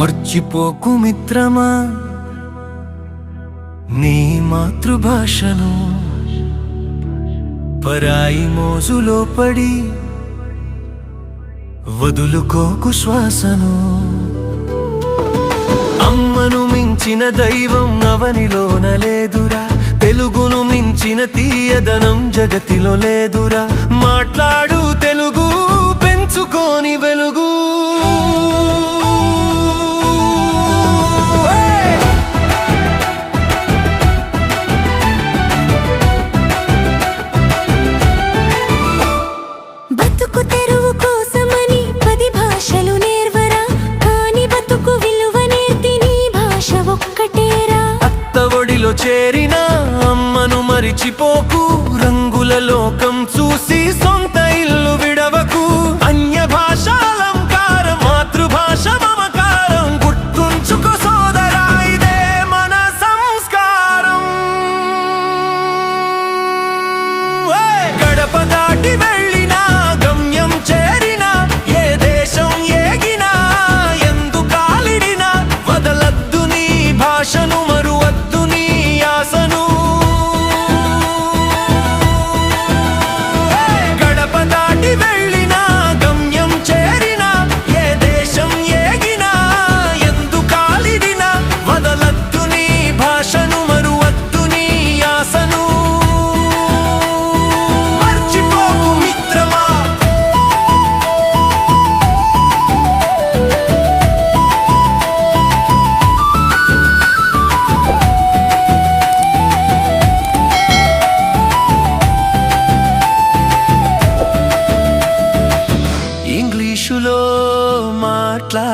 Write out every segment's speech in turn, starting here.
మర్చిపోకు మిత్రమా? నీ మాతృభాషను పరాయి మోజులో పడి వదులుకోకు శ్వాసను. అమ్మను మించిన దైవం అవనిలోన లేదురా. తెలుగును మించిన తీయదనం జగతిలో లేదురా. మాట్లాడు చేరిన అమ్మను మరిచిపోకు. రంగుల లోకం చూసి సొంత ఇల్లు విడవకు. అన్య భాష అలంకారం మాతృభాష మమకారం. గుర్తుంచుకో సోదరా ఇదే మన సంస్కారం. గడప దాటి వెళ్ళిన గమ్యం ఏ దేశం ఏగినా వదలద్దు నీ భాషను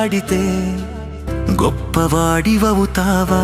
ఆడితే గొప్పవాడివవుతావా?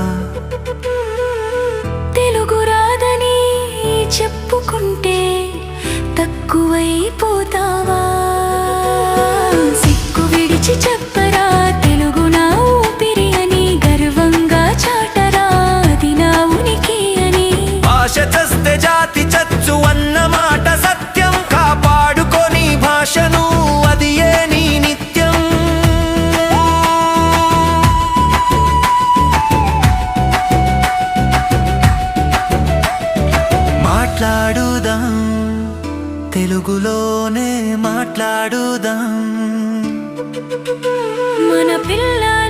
మాట్లాడుదాం. తెలుగులోనే మాట్లాడుదాం. మన పిల్ల